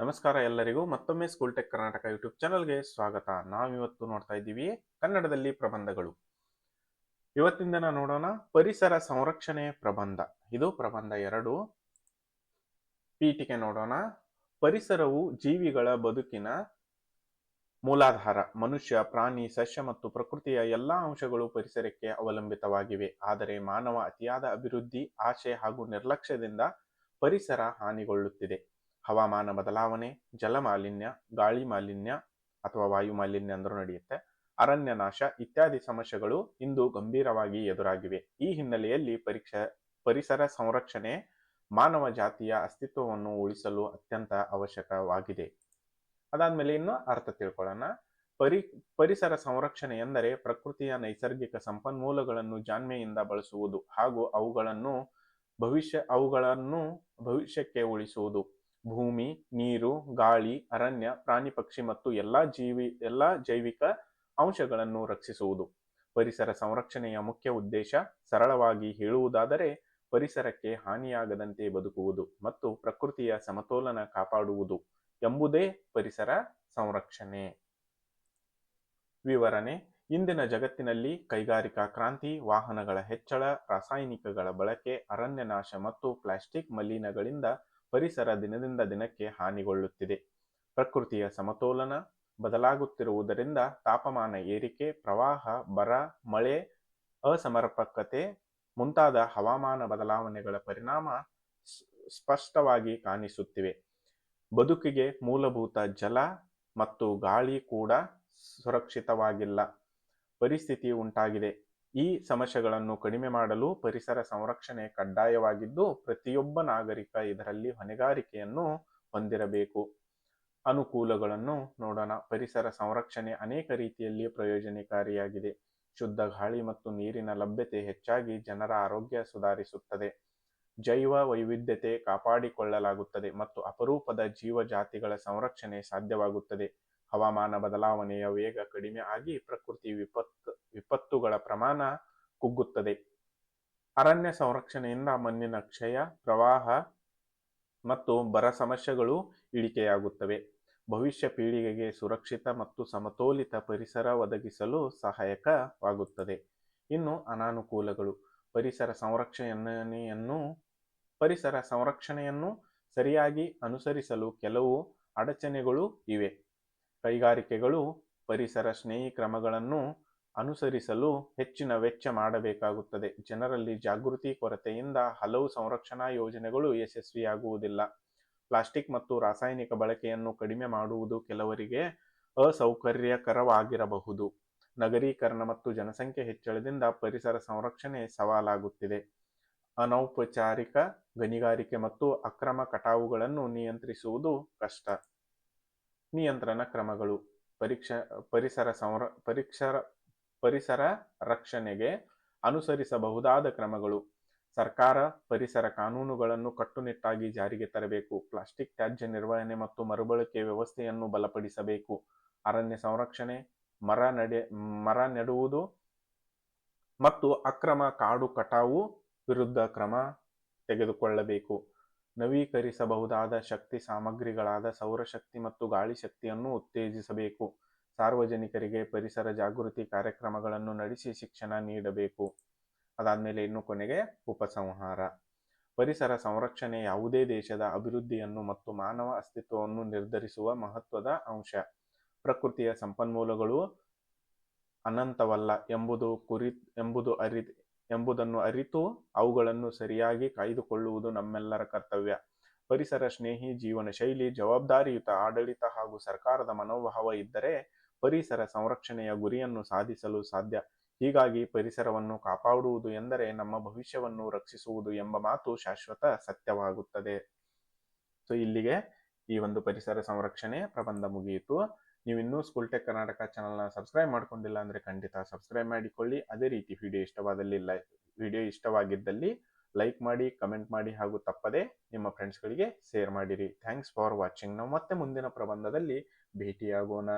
ನಮಸ್ಕಾರ ಎಲ್ಲರಿಗೂ ಮತ್ತೊಮ್ಮೆ ಸ್ಕೂಲ್ ಟೆಕ್ ಕರ್ನಾಟಕ ಯೂಟ್ಯೂಬ್ ಚಾನಲ್ಗೆ ಸ್ವಾಗತ. ನಾವಿವತ್ತು ನೋಡ್ತಾ ಇದ್ದೀವಿ ಕನ್ನಡದಲ್ಲಿ ಪ್ರಬಂಧಗಳು. ಇವತ್ತಿಂದ ನಾವು ನೋಡೋಣ ಪರಿಸರ ಸಂರಕ್ಷಣೆ ಪ್ರಬಂಧ. ಇದು ಪ್ರಬಂಧ ಎರಡು. ಪೀಠಿಕೆ ನೋಡೋಣ. ಪರಿಸರವು ಜೀವಿಗಳ ಬದುಕಿನ ಮೂಲಾಧಾರ. ಮನುಷ್ಯ, ಪ್ರಾಣಿ, ಸಸ್ಯ ಮತ್ತು ಪ್ರಕೃತಿಯ ಎಲ್ಲಾ ಅಂಶಗಳು ಪರಿಸರಕ್ಕೆ ಅವಲಂಬಿತವಾಗಿವೆ. ಆದರೆ ಮಾನವ ಅತಿಯಾದ ಅಭಿವೃದ್ಧಿ ಆಶೆ ಹಾಗೂ ನಿರ್ಲಕ್ಷ್ಯದಿಂದ ಪರಿಸರ ಹಾನಿಗೊಳ್ಳುತ್ತಿದೆ. ಹವಾಮಾನ ಬದಲಾವಣೆ, ಜಲ ಮಾಲಿನ್ಯ, ಗಾಳಿ ಮಾಲಿನ್ಯ ಅಥವಾ ವಾಯು ಮಾಲಿನ್ಯ ಅಂದರೂ ನಡೆಯುತ್ತೆ. ಅರಣ್ಯ ನಾಶ ಇತ್ಯಾದಿ ಸಮಸ್ಯೆಗಳು ಇಂದು ಗಂಭೀರವಾಗಿ ಎದುರಾಗಿವೆ. ಈ ಹಿನ್ನೆಲೆಯಲ್ಲಿ ಪರೀಕ್ಷೆ, ಪರಿಸರ ಸಂರಕ್ಷಣೆ, ಮಾನವ ಜಾತಿಯ ಅಸ್ತಿತ್ವವನ್ನು ಉಳಿಸಲು ಅತ್ಯಂತ ಅವಶ್ಯಕವಾಗಿದೆ. ಅದಾದ್ಮೇಲೆ ಇನ್ನು ಅರ್ಥ ತಿಳ್ಕೊಳ್ಳೋಣ. ಪರಿ, ಪರಿಸರ ಸಂರಕ್ಷಣೆ ಎಂದರೆ ಪ್ರಕೃತಿಯ ನೈಸರ್ಗಿಕ ಸಂಪನ್ಮೂಲಗಳನ್ನು ಜಾಣ್ಮೆಯಿಂದ ಬಳಸುವುದು ಹಾಗೂ ಅವುಗಳನ್ನು ಭವಿಷ್ಯ, ಅವುಗಳನ್ನು ಭವಿಷ್ಯಕ್ಕೆ ಉಳಿಸುವುದು. ಭೂಮಿ, ನೀರು, ಗಾಳಿ, ಅರಣ್ಯ, ಪ್ರಾಣಿ ಪಕ್ಷಿ ಮತ್ತು ಎಲ್ಲಾ ಜೀವಿ, ಎಲ್ಲಾ ಜೈವಿಕ ಅಂಶಗಳನ್ನು ರಕ್ಷಿಸುವುದು. ಪರಿಸರ ಸಂರಕ್ಷಣೆಯ ಮುಖ್ಯ ಉದ್ದೇಶ ಸರಳವಾಗಿ ಹೇಳುವುದಾದರೆ ಪರಿಸರಕ್ಕೆ ಹಾನಿಯಾಗದಂತೆ ಬದುಕುವುದು ಮತ್ತು ಪ್ರಕೃತಿಯ ಸಮತೋಲನ ಕಾಪಾಡುವುದು ಎಂಬುದೇ ಪರಿಸರ ಸಂರಕ್ಷಣೆ. ವಿವರಣೆ, ಇಂದಿನ ಜಗತ್ತಿನಲ್ಲಿ ಕೈಗಾರಿಕಾ ಕ್ರಾಂತಿ, ವಾಹನಗಳ ಹೆಚ್ಚಳ, ರಾಸಾಯನಿಕಗಳ ಬಳಕೆ, ಅರಣ್ಯ ನಾಶ ಮತ್ತು ಪ್ಲಾಸ್ಟಿಕ್ ಮಲಿನಗಳಿಂದ ಪರಿಸರ ದಿನದಿಂದ ದಿನಕ್ಕೆ ಹಾನಿಗೊಳ್ಳುತ್ತಿದೆ. ಪ್ರಕೃತಿಯ ಸಮತೋಲನ ಬದಲಾಗುತ್ತಿರುವುದರಿಂದ ತಾಪಮಾನ ಏರಿಕೆ, ಪ್ರವಾಹ, ಬರ, ಮಳೆ, ಅಸಮರ್ಪಕತೆ ಮುಂತಾದ ಹವಾಮಾನ ಬದಲಾವಣೆಗಳ ಪರಿಣಾಮ ಸ್ಪಷ್ಟವಾಗಿ ಕಾಣಿಸುತ್ತಿವೆ. ಬದುಕಿಗೆ ಮೂಲಭೂತ ಜಲ ಮತ್ತು ಗಾಳಿ ಕೂಡ ಸುರಕ್ಷಿತವಾಗಿಲ್ಲ. ಪರಿಸ್ಥಿತಿ ಉಂಟಾಗಿದೆ. ಈ ಸಮಸ್ಯೆಗಳನ್ನು ಕಡಿಮೆ ಮಾಡಲು ಪರಿಸರ ಸಂರಕ್ಷಣೆ ಕಡ್ಡಾಯವಾಗಿದ್ದು, ಪ್ರತಿಯೊಬ್ಬ ನಾಗರಿಕ ಇದರಲ್ಲಿ ಹೊಣೆಗಾರಿಕೆಯನ್ನು ಹೊಂದಿರಬೇಕು. ಅನುಕೂಲಗಳನ್ನು ನೋಡೋಣ. ಪರಿಸರ ಸಂರಕ್ಷಣೆ ಅನೇಕ ರೀತಿಯಲ್ಲಿ ಪ್ರಯೋಜನಕಾರಿಯಾಗಿದೆ. ಶುದ್ಧ ಗಾಳಿ ಮತ್ತು ನೀರಿನ ಲಭ್ಯತೆ ಹೆಚ್ಚಾಗಿ ಜನರ ಆರೋಗ್ಯ ಸುಧಾರಿಸುತ್ತದೆ. ಜೈವ ವೈವಿಧ್ಯತೆ ಕಾಪಾಡಿಕೊಳ್ಳಲಾಗುತ್ತದೆ ಮತ್ತು ಅಪರೂಪದ ಜೀವ ಜಾತಿಗಳ ಸಂರಕ್ಷಣೆ ಸಾಧ್ಯವಾಗುತ್ತದೆ. ಹವಾಮಾನ ಬದಲಾವಣೆಯ ವೇಗ ಕಡಿಮೆ ಆಗಿ ಪ್ರಕೃತಿ ವಿಪತ್ತು ವಿಪತ್ತುಗಳ ಪ್ರಮಾಣ ಕುಗ್ಗುತ್ತದೆ. ಅರಣ್ಯ ಸಂರಕ್ಷಣೆಯಿಂದ ಮಣ್ಣಿನ ಕ್ಷಯ, ಪ್ರವಾಹ ಮತ್ತು ಬರ ಸಮಸ್ಯೆಗಳು ಇಳಿಕೆಯಾಗುತ್ತವೆ. ಭವಿಷ್ಯ ಪೀಳಿಗೆಗೆ ಸುರಕ್ಷಿತ ಮತ್ತು ಸಮತೋಲಿತ ಪರಿಸರ ಒದಗಿಸಲು ಸಹಾಯಕವಾಗುತ್ತದೆ. ಇನ್ನು ಅನಾನುಕೂಲಗಳು. ಪರಿಸರ ಸಂರಕ್ಷಣೆಯನ್ನು ಪರಿಸರ ಸಂರಕ್ಷಣೆಯನ್ನು ಸರಿಯಾಗಿ ಅನುಸರಿಸಲು ಕೆಲವು ಅಡಚಣೆಗಳು ಇವೆ. ಕೈಗಾರಿಕೆಗಳು, ಪರಿಸರ ಸ್ನೇಹಿ ಕ್ರಮಗಳನ್ನು ಅನುಸರಿಸಲು ಹೆಚ್ಚಿನ ವೆಚ್ಚ ಮಾಡಬೇಕಾಗುತ್ತದೆ. ಜನರಲ್ಲಿ ಜಾಗೃತಿ, ಕೊರತೆಯಿಂದ ಹಲವು ಸಂರಕ್ಷಣಾ ಯೋಜನೆಗಳು ಯಶಸ್ವಿಯಾಗುವುದಿಲ್ಲ. ಪ್ಲಾಸ್ಟಿಕ್ ಮತ್ತು ರಾಸಾಯನಿಕ ಬಳಕೆಯನ್ನು ಕಡಿಮೆ ಮಾಡುವುದು ಕೆಲವರಿಗೆ ಅಸೌಕರ್ಯಕರವಾಗಿರಬಹುದು. ನಗರೀಕರಣ ಮತ್ತು ಜನಸಂಖ್ಯೆ ಹೆಚ್ಚಳದಿಂದ ಪರಿಸರ ಸಂರಕ್ಷಣೆ ಸವಾಲಾಗುತ್ತಿದೆ. ಅನೌಪಚಾರಿಕ ಗಣಿಗಾರಿಕೆ ಮತ್ತು ಅಕ್ರಮ ಕಟಾವುಗಳನ್ನು ನಿಯಂತ್ರಿಸುವುದು ಕಷ್ಟ. ನಿಯಂತ್ರಣ ಕ್ರಮಗಳು. ಪರೀಕ್ಷ, ಪರಿಸರ ಸಂರ ಪರೀಕ್ಷರ ಪರಿಸರ ರಕ್ಷಣೆಗೆ ಅನುಸರಿಸಬಹುದಾದ ಕ್ರಮಗಳು. ಸರ್ಕಾರ ಪರಿಸರ ಕಾನೂನುಗಳನ್ನು ಕಟ್ಟುನಿಟ್ಟಾಗಿ ಜಾರಿಗೆ ತರಬೇಕು. ಪ್ಲಾಸ್ಟಿಕ್ ತ್ಯಾಜ್ಯ ನಿರ್ವಹಣೆ ಮತ್ತು ಮರುಬಳಕೆ ವ್ಯವಸ್ಥೆಯನ್ನು ಬಲಪಡಿಸಬೇಕು. ಅರಣ್ಯ ಸಂರಕ್ಷಣೆ, ಮರ ನಡೆ, ಮರ ನೆಡುವುದು ಮತ್ತು ಅಕ್ರಮ ಕಾಡು ಕಟಾವು ವಿರುದ್ಧ ಕ್ರಮ ತೆಗೆದುಕೊಳ್ಳಬೇಕು. ನವೀಕರಿಸಬಹುದಾದ ಶಕ್ತಿ ಸಾಮಗ್ರಿಗಳಾದ ಸೌರಶಕ್ತಿ ಮತ್ತು ಗಾಳಿ ಶಕ್ತಿಯನ್ನು ಉತ್ತೇಜಿಸಬೇಕು. ಸಾರ್ವಜನಿಕರಿಗೆ ಪರಿಸರ ಜಾಗೃತಿ ಕಾರ್ಯಕ್ರಮಗಳನ್ನು ನಡೆಸಿ ಶಿಕ್ಷಣ ನೀಡಬೇಕು. ಅದಾದಮೇಲೆ ಇನ್ನು ಕೊನೆಗೆ ಉಪಸಂಹಾರ. ಪರಿಸರ ಸಂರಕ್ಷಣೆ ಯಾವುದೇ ದೇಶದ ಅಭಿವೃದ್ಧಿಯನ್ನು ಮತ್ತು ಮಾನವ ಅಸ್ತಿತ್ವವನ್ನು ನಿರ್ಧರಿಸುವ ಮಹತ್ವದ ಅಂಶ. ಪ್ರಕೃತಿಯ ಸಂಪನ್ಮೂಲಗಳು ಅನಂತವಲ್ಲ ಎಂಬುದು ಕುರಿ, ಎಂಬುದು ಅರಿ, ಎಂಬುದನ್ನು ಅರಿತು ಅವುಗಳನ್ನು ಸರಿಯಾಗಿ ಕಾಯ್ದುಕೊಳ್ಳುವುದು ನಮ್ಮೆಲ್ಲರ ಕರ್ತವ್ಯ. ಪರಿಸರ ಸ್ನೇಹಿ ಜೀವನ ಶೈಲಿ ಜವಾಬ್ದಾರಿಯುತ ಆಡಳಿತ ಹಾಗೂ ಸರ್ಕಾರದ ಮನೋಭಾವ ಇದ್ದರೆ ಪರಿಸರ ಸಂರಕ್ಷಣೆಯ ಗುರಿಯನ್ನು ಸಾಧಿಸಲು ಸಾಧ್ಯ. ಹೀಗಾಗಿ ಪರಿಸರವನ್ನು ಕಾಪಾಡುವುದು ಎಂದರೆ ನಮ್ಮ ಭವಿಷ್ಯವನ್ನು ರಕ್ಷಿಸುವುದು ಎಂಬ ಮಾತು ಶಾಶ್ವತ ಸತ್ಯವಾಗುತ್ತದೆ. ಸೊ ಇಲ್ಲಿಗೆ ಈ ಒಂದು ಪರಿಸರ ಸಂರಕ್ಷಣೆ ಪ್ರಬಂಧ ಮುಗಿಯಿತು. ನೀವು ಇನ್ನೂ ಸ್ಕೂಲ್ ಟೆಕ್ ಕರ್ನಾಟಕ ಚಾನಲ್ನ ಸಬ್ಸ್ಕ್ರೈಬ್ ಮಾಡ್ಕೊಂಡಿಲ್ಲ ಅಂದರೆ ಖಂಡಿತ ಸಬ್ಸ್ಕ್ರೈಬ್ ಮಾಡಿಕೊಳ್ಳಿ. ಅದೇ ರೀತಿ ವಿಡಿಯೋ ಇಷ್ಟವಾದಲ್ಲಿ ವಿಡಿಯೋ ಇಷ್ಟವಾಗಿದ್ದಲ್ಲಿ ಲೈಕ್ ಮಾಡಿ ಕಮೆಂಟ್ ಮಾಡಿ ಹಾಗೂ ತಪ್ಪದೆ ನಿಮ್ಮ ಫ್ರೆಂಡ್ಸ್ಗಳಿಗೆ ಶೇರ್ ಮಾಡಿರಿ. ಥ್ಯಾಂಕ್ಸ್ ಫಾರ್ ವಾಚಿಂಗ್ ನಾವು ಮತ್ತೆ ಮುಂದಿನ ಪ್ರಬಂಧದಲ್ಲಿ ಭೇಟಿಯಾಗೋಣ.